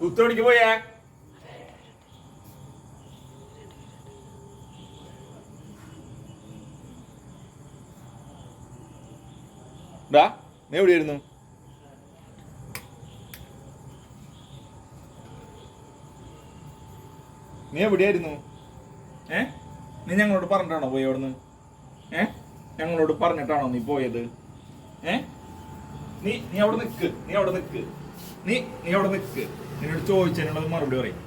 കുത്തോടിക്ക് പോയേ? ഡാ നീ എവിടെയായിരുന്നു നീ എവിടെയായിരുന്നു? ഏ? നീ ഞങ്ങളോട് പറഞ്ഞിട്ടാണോ പോയി അവിടുന്ന്? ഏ? ഞങ്ങളോട് പറഞ്ഞിട്ടാണോ നീ പോയത്? ഏ? നീ നീ അവിടെ നിൽക്ക് നീ അവിടെ നിൽക്ക് നീ നീ അവിടെ നിൽക്ക് നിന്നോട് ചോദിച്ചതിനുള്ളത് മറുപടി പറയും.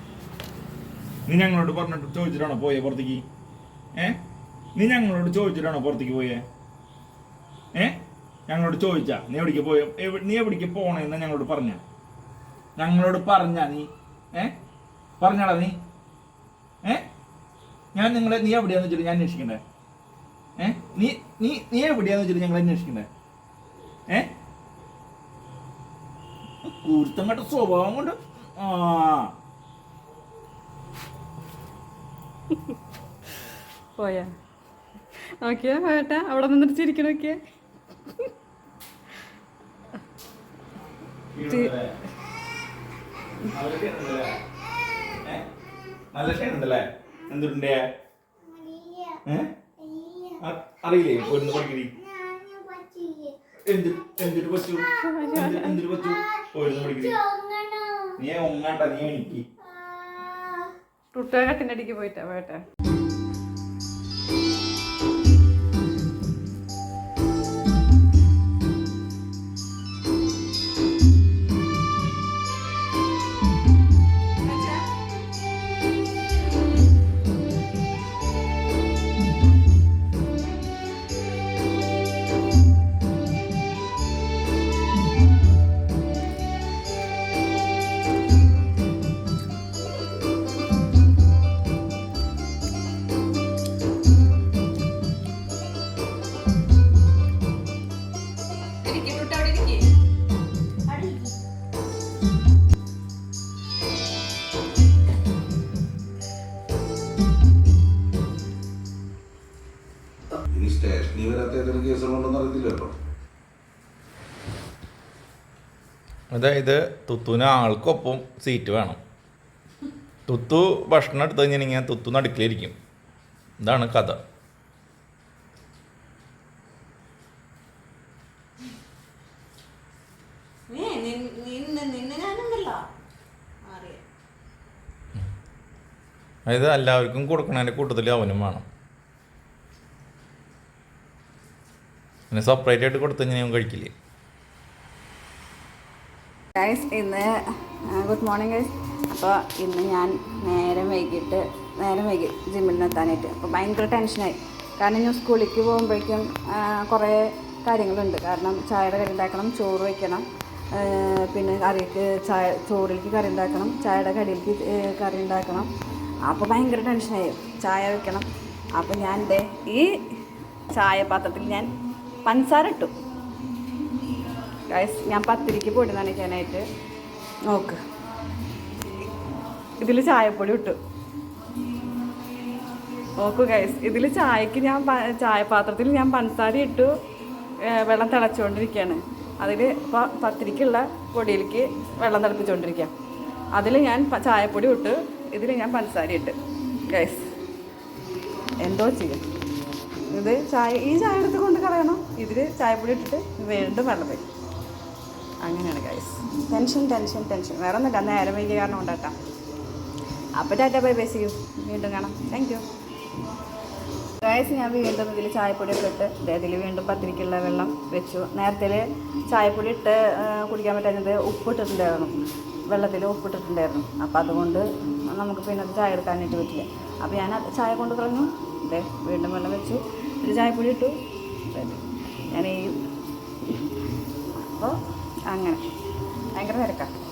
നീ ഞങ്ങളോട് പറഞ്ഞിട്ട് ചോദിച്ചിട്ടാണോ പോയേ പുറത്തേക്ക്? ഏ? നീ ഞങ്ങളോട് ചോദിച്ചിട്ടാണോ പുറത്തേക്ക് പോയേ? ഏ? ഞങ്ങളോട് ചോദിച്ചാ നീ എവിടേക്ക് പോയോ? നീ എവിടേക്ക് പോണേന്ന് ഞങ്ങളോട് പറഞ്ഞ? ഞങ്ങളോട് പറഞ്ഞ നീ ഏ? പറഞ്ഞാടാ നീ. ഏ? ഞാൻ നിങ്ങളെ നീ എവിടെയാന്ന് വെച്ചിട്ട് ഞാൻ അന്വേഷിക്കണ്ടേ? ഏ? നീ നീ നീ എവിടെയാന്ന് വെച്ചിട്ട് ഞങ്ങൾ അന്വേഷിക്കണ്ടേ ഏ? കൂർത്തം സ്വഭാവം കൊണ്ട്. ആ. പോയാ. നോക്കിയാ പോയട്ടെ അവിടെ നിന്നിട്ട് ചിരിക്കണ നോക്കിയാ വീണതല്ലേ? അവരൊക്കെ ഉണ്ടല്ലേ? ഏ? നല്ല ക്ഷീണുണ്ടല്ലേ എന്തുണ്ടേ? ഏ? അറിയില്ലേ? പോയിരുന്നു പഠിക്കണി. എന്ത് എന്തിട്ട് പറ്റൂ? എന്ത് എന്തിട്ട് പറ്റൂ? പഠിക്കണി. നീ ഒങ്ങാണ്ട നീ എനിക്ക് പോയിട്ടാ പോയിട്ടാ അതായത് തുത്തുവിന് ആൾക്കൊപ്പം സീറ്റ് വേണം. തുത്തു ഭക്ഷണം എടുത്തു കഴിഞ്ഞിട്ടുണ്ടെങ്കിൽ തുത്തു നടുക്കിലിരിക്കും. ഇതാണ് കഥ. അതായത് എല്ലാവർക്കും കൊടുക്കണതിന്റെ കൂട്ടത്തിൽ അവനും വേണം. പിന്നെ സെപ്പറേറ്റ് ആയിട്ട് കൊടുത്തു ഞാൻ കഴിക്കില്ല? ഇന്ന് ഗുഡ് മോർണിംഗ് ഗൈസ് അപ്പോൾ ഇന്ന് ഞാൻ നേരം വൈകിട്ട് നേരം വൈകി എത്താനായിട്ട് അപ്പോൾ ഭയങ്കര ടെൻഷനായി കാരണം ഞാൻ സ്കൂളിലേക്ക് പോകുമ്പോഴേക്കും കുറേ കാര്യങ്ങളുണ്ട്. കാരണം ചായയുടെ കറി ഉണ്ടാക്കണം ചോറ് വയ്ക്കണം പിന്നെ കറിക്ക് ചായ ചോറിലേക്ക് കറി ഉണ്ടാക്കണം ചായയുടെ കടിയിലേക്ക് കറി ഉണ്ടാക്കണം. അപ്പോൾ ഭയങ്കര ടെൻഷനായി ചായ വെക്കണം. അപ്പോൾ ഞാൻ എന്റെ ഈ ചായ പാത്രത്തിൽ ഞാൻ പഞ്ചസാര ഇട്ടു. ഞാൻ പത്തിരിക്ക് പൊടി നനയ്ക്കാനായിട്ട് നോക്ക്. ഇതിൽ ചായപ്പൊടി ഇട്ടു. നോക്കൂ ഗൈസ് ഇതിൽ ചായക്ക് ഞാൻ ചായപാത്രത്തിൽ ഞാൻ പഞ്ചസാര ഇട്ടു. വെള്ളം തിളച്ചുകൊണ്ടിരിക്കുകയാണ് അതിൽ ഇപ്പോൾ പത്തിരിക്കുള്ള പൊടിയിലേക്ക് വെള്ളം തിളപ്പിച്ചുകൊണ്ടിരിക്കുക അതിൽ ഞാൻ ചായപ്പൊടി ഇട്ട്. ഇതിൽ ഞാൻ പഞ്ചസാര ഇട്ട്. ഗൈസ് എന്തോ ചെയ്യും. ഇത് ചായ ഈ ചായ എടുത്ത് കൊണ്ട് കളയണം. ഇതിൽ ചായപ്പൊടി ഇട്ടിട്ട് വീണ്ടും വെള്ളം വയ്ക്കും അങ്ങനെയാണ് ഗൈസ് ടെൻഷൻ ടെൻഷൻ ടെൻഷൻ വേറെ ഒന്നുമില്ല നേരം വൈകിയ കാരണം ഉണ്ടാക്കാം അപ്പോൾ ടാറ്റ ബൈ ബൈ ചെയ്യും വീണ്ടും കാണാം. താങ്ക് യു ഗൈസ് ഞാൻ വീണ്ടും ഇതിൽ ചായപ്പൊടിയൊക്കെ ഇട്ട് ഇതിൽ വീണ്ടും പത്തിരിക്കുള്ള വെള്ളം വെച്ചു. നേരത്തെ ചായപ്പൊടി ഇട്ട് കുടിക്കാൻ പറ്റാഞ്ഞത് ഉപ്പിട്ടിട്ടുണ്ടായിരുന്നു. വെള്ളത്തിൽ ഉപ്പിട്ടിട്ടുണ്ടായിരുന്നു. അപ്പോൾ അതുകൊണ്ട് നമുക്ക് പിന്നെ അത് ചായ എടുക്കാനായിട്ട് പറ്റില്ല. അപ്പോൾ ഞാൻ അത് ചായ കൊണ്ട് കളഞ്ഞു ഇതേ വീണ്ടും വെള്ളം വെച്ചു. ഒരു ചായപ്പൊടി ഇട്ടു. ഞാൻ ഈ അപ്പോൾ അങ്ങനെ. ഭയങ്കര തിരക്കാണ്